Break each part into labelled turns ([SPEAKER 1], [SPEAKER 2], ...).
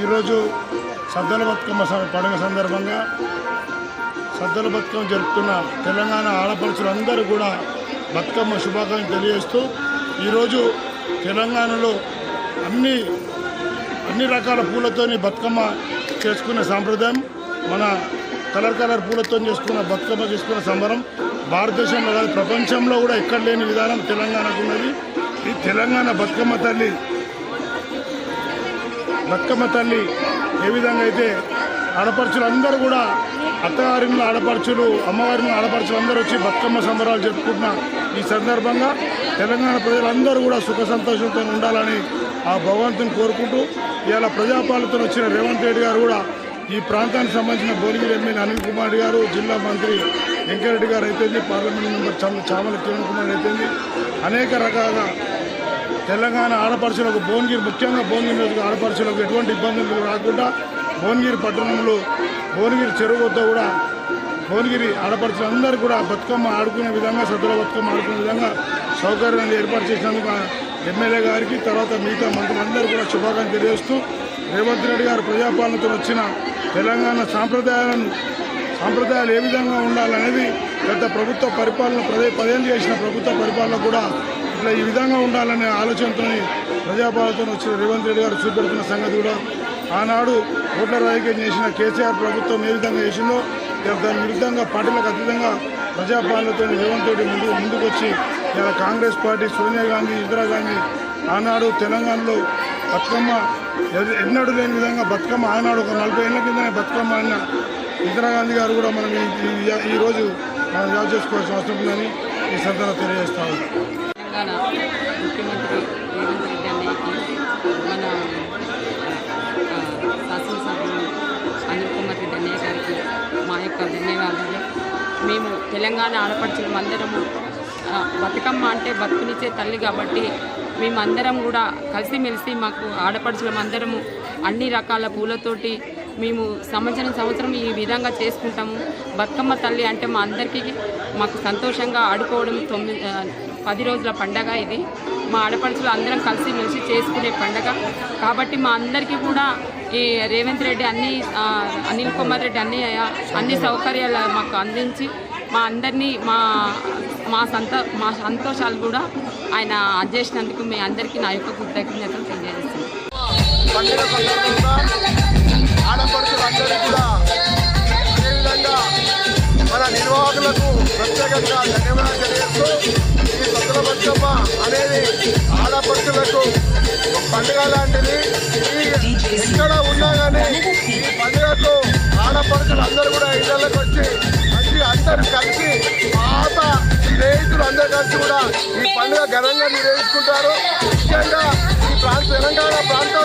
[SPEAKER 1] ఈరోజు సద్దల బతుకమ్మ పండుగ సందర్భంగా సద్దల బతుకమ్మ జరుపుతున్న తెలంగాణ ఆడపడుచులందరూ కూడా బతుకమ్మ శుభాకాంక్షలు తెలియజేస్తూ ఈరోజు తెలంగాణలో అన్ని అన్ని రకాల పూలతోని బతుకమ్మ చేసుకునే సాంప్రదాయం మన కలర్ కలర్ పూలతో చేసుకున్న బతుకమ్మ చేసుకున్న సంబరం భారతదేశంలో కాదు ప్రపంచంలో కూడా ఎక్కడ లేని విధానం తెలంగాణకు ఉన్నది. ఈ తెలంగాణ బతుకమ్మ తల్లి బతుకమ్మ తల్లి ఏ విధంగా అయితే ఆడపడుచులు అందరూ కూడా అత్తగారిని ఆడపడుచులు అమ్మవారిని ఆడపడుచులు అందరూ వచ్చి బతుకమ్మ సంబరాలు జరుపుకుంటున్న ఈ సందర్భంగా తెలంగాణ ప్రజలందరూ కూడా సుఖ సంతోషంతో ఉండాలని ఆ భగవంతుని కోరుకుంటూ ఇవాళ ప్రజాపాలతో వచ్చిన రేవంత్ రెడ్డి గారు కూడా ఈ ప్రాంతానికి సంబంధించిన భువనగిరి ఎమ్మెల్యే అనిల్ కుమార్ గారు జిల్లా మంత్రి వెంకరెడ్డి గారు అయితేంది పార్లమెంట్ మెంబర్ చామ చామల కిరణ్ కుమార్ అయితేంది అనేక రకాల తెలంగాణ ఆడపడుచులకు భువనగిరి ముఖ్యంగా భువనగిరి నియోజక ఆడపడుచులకు ఎటువంటి ఇబ్బందులు రాకుండా భువనగిరి పట్టణంలో భువనగిరి చెరువు వద్ద కూడా భువనగిరి ఆడపడుచులందరూ కూడా బతుకమ్మ ఆడుకునే విధంగా సద్దుల బతుకమ్మ ఆడుకునే విధంగా సౌకర్యాన్ని ఏర్పాటు చేసినందుకు ఎమ్మెల్యే గారికి తర్వాత మిగతా మంత్రులందరూ కూడా శుభాకాంక్షలు తెలియజేస్తూ రేవంత్ రెడ్డి గారు ప్రజాపాలనతో వచ్చిన తెలంగాణ సాంప్రదాయాలను సాంప్రదాయాలు ఏ విధంగా ఉండాలనేది గత ప్రభుత్వ పరిపాలన పదే పదేళ్ళు చేసిన ప్రభుత్వ పరిపాలన కూడా ఇట్లా ఈ విధంగా ఉండాలనే ఆలోచనతో ప్రజాపాలనతో వచ్చిన రేవంత్ రెడ్డి గారు చూపెడుతున్న సంగతి కూడా ఆనాడు ఓట్ల రాజకీయం చేసిన కేసీఆర్ ప్రభుత్వం ఏ విధంగా చేసిందో దాని విరుద్ధంగా పార్టీలకు అతీతంగా ప్రజాపాలనతో రేవంత్ రెడ్డి ముందు ముందుకొచ్చి ఇలా కాంగ్రెస్ పార్టీ సోనియా గాంధీ ఇందిరాగాంధీ ఆనాడు తెలంగాణలో బతుకమ్మ ఎద- ఎన్నడూ లేని విధంగా బతుకమ్మ ఆనాడు ఒక నలభై ఏళ్ళ కిందనే బతుకమ్మ అన్న ఇందిరాగాంధీ గారు కూడా మనం ఈ- మనం యాద చేసుకోవాల్సిన అవసరం ఉందని ఈ సందర్భంగా తెలియజేస్తాము
[SPEAKER 2] తెలంగాణ ముఖ్యమంత్రి రేవంత్ రెడ్డి అన్నయ్యకి మన శాసనసభ్యులు అనిల్ కుమార్ రెడ్డి అన్నయ్య గారికి మా యొక్క ధన్యవాదాలు. మేము తెలంగాణ ఆడపడుచులం అందరము బతుకమ్మ అంటే బతుకునిచ్చే తల్లి కాబట్టి మేమందరం కూడా కలిసిమెలిసి మాకు ఆడపడుచులం అందరము అన్ని రకాల పూలతోటి మేము సంవత్సరం సంవత్సరం ఈ విధంగా చేసుకుంటాము. బతుకమ్మ తల్లి అంటే మా అందరికీ మాకు సంతోషంగా ఆడుకోవడం తొమ్మిది పది రోజుల పండగ ఇది. మా ఆడపడుచులు అందరం కలిసి మెలిసి చేసుకునే పండగ. కాబట్టి మా అందరికీ కూడా ఈ రేవంత్ రెడ్డి అన్ని అనిల్ కుమార్ రెడ్డి అన్ని అన్ని సౌకర్యాలు మాకు అందించి మా అందరినీ మా మా సంత మా సంతోషాలు కూడా ఆయన అందజేసినందుకు మీ అందరికీ నా యొక్క కృతజ్ఞతలు తెలియజేస్తున్నాను.
[SPEAKER 3] ఆడపడుచులకు పండుగ లాంటిది. ఎక్కడ ఉన్నా కానీ ఈ పండుగకు ఆడపడుచులు అందరూ కూడా ఇళ్ళకు వచ్చి మంచి అందరు కలిసి పాత స్నేహితులు అందరు కలిసి కూడా ఈ పండుగ ఘనంగా నిర్వహించుకుంటారు. ముఖ్యంగా ఈ ప్రాంత తెలంగాణ ప్రాంతం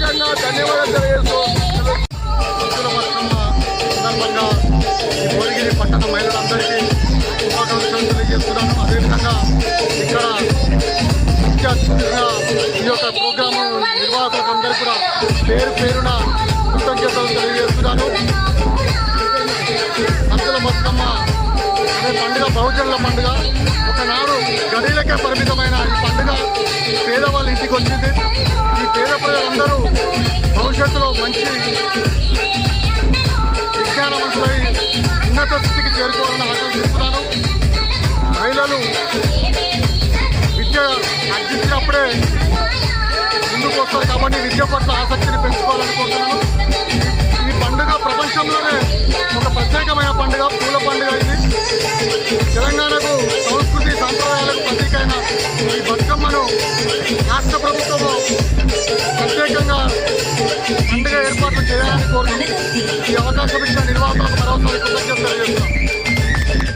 [SPEAKER 3] ప్రత్యేకంగా ధన్యవాదాలు తెలియజేస్తూ సందర్భంగా ఈ భువనగిరి పట్టణ మహిళలందరికీ శుభాకాంక్షలు తెలియజేస్తున్నాను అదేవిధంగా ఇక్కడ ముఖ్య అతిథిగా ఈ యొక్క ప్రోగ్రాము నిర్వాహకులకు అందరూ కూడా పేరు పేరున కృతజ్ఞతలు తెలియజేస్తున్నాను. అనే పండుగ బహుజనుల పండుగ. ఒకనాడు గడిలకే పరిమితమైన ఈ పండుగ పేదవాళ్ళ ఇంటికి వచ్చింది. ఈ పేద ప్రజలందరూ భవిష్యత్తులో మంచి విజ్ఞానవంతులై ఉన్నత స్థితికి చేరుకోవాలని ఆకాంక్షిస్తున్నాను. మహిళలు విద్య అర్జించినప్పుడే ముందుకు వస్తారు కాబట్టి విద్య పట్ల ఆసక్తిని పెంచుకోవాలనుకుంటున్నాను ఈ- ఈ పండుగ ప్రపంచంలోనే ఒక ప్రత్యేకంగా పండుగ ఏర్పాట్లు చేయాలని కోరుకుంటున్నాను ఈ అవకాశం ఇచ్చిన నిర్వాహకులకు